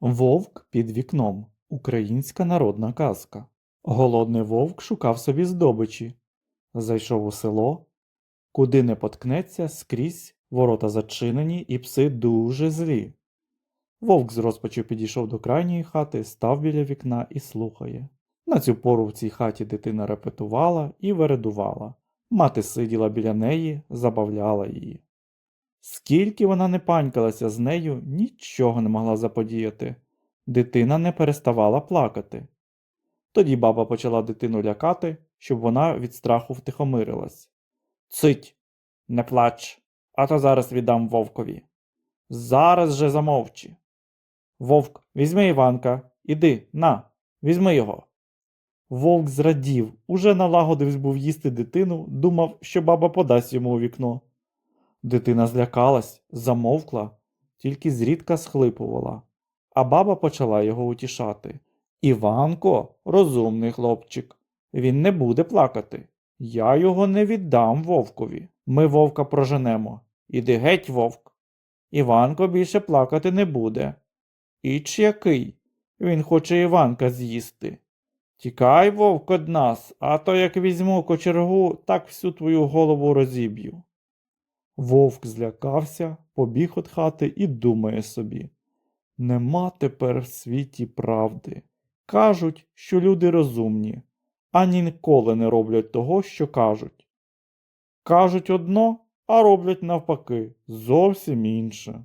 Вовк під вікном. Українська народна казка. Голодний вовк шукав собі здобичі. Зайшов у село. Куди не поткнеться, скрізь ворота зачинені і пси дуже злі. Вовк з розпачу підійшов до крайньої хати, став біля вікна і слухає. На цю пору в цій хаті дитина репетувала і вередувала. Мати сиділа біля неї, забавляла її. Скільки вона не панькалася з нею, нічого не могла заподіяти. Дитина не переставала плакати. Тоді баба почала дитину лякати, щоб вона від страху втихомирилась. Цить, не плач, а то зараз віддам вовкові. Зараз же замовчи. Вовк, візьми Іванка, іди, на, візьми його. Вовк зрадів, уже налагодився був їсти дитину, думав, що баба подасть йому у вікно. Дитина злякалась, замовкла, тільки зрідка схлипувала, а баба почала його утішати. Іванко, розумний хлопчик, він не буде плакати. Я його не віддам вовкові. Ми вовка проженемо. Іди геть, вовк. Іванко більше плакати не буде. Іч який. Він хоче Іванка з'їсти. Тікай, вовк, од нас, а то як візьму кочергу, так всю твою голову розіб'ю. Вовк злякався, побіг від хати і думає собі. Нема тепер в світі правди. Кажуть, що люди розумні, а ніколи не роблять того, що кажуть. Кажуть одно, а роблять навпаки, зовсім інше.